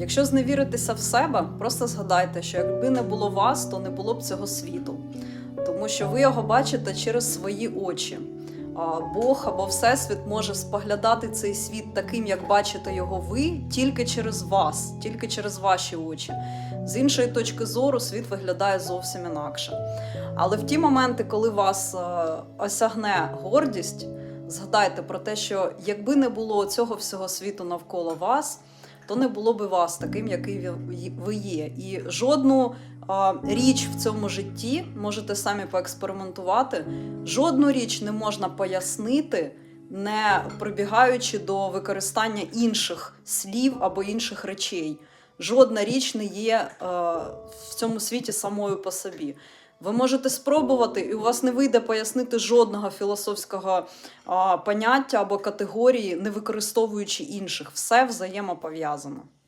Якщо зневіритися в себе, просто згадайте, що якби не було вас, то не було б цього світу. Тому що ви його бачите через свої очі. Бог або Всесвіт може споглядати цей світ таким, як бачите його ви, тільки через вас, тільки через ваші очі. З іншої точки зору світ виглядає зовсім інакше. Але в ті моменти, коли вас е, осягне гордість, згадайте про те, що якби не було цього всього світу навколо вас, то не було би вас таким, який ви- є. І жодну а, річ в цьому житті можете самі поекспериментувати. Жодну річ не можна пояснити, не прибігаючи до використання інших слів або інших речей. Жодна річ не є е, в цьому світі самою по собі. Ви можете спробувати, і у вас не вийде пояснити жодного філософського а, поняття або категорії, не використовуючи інших. Все взаємопов'язано.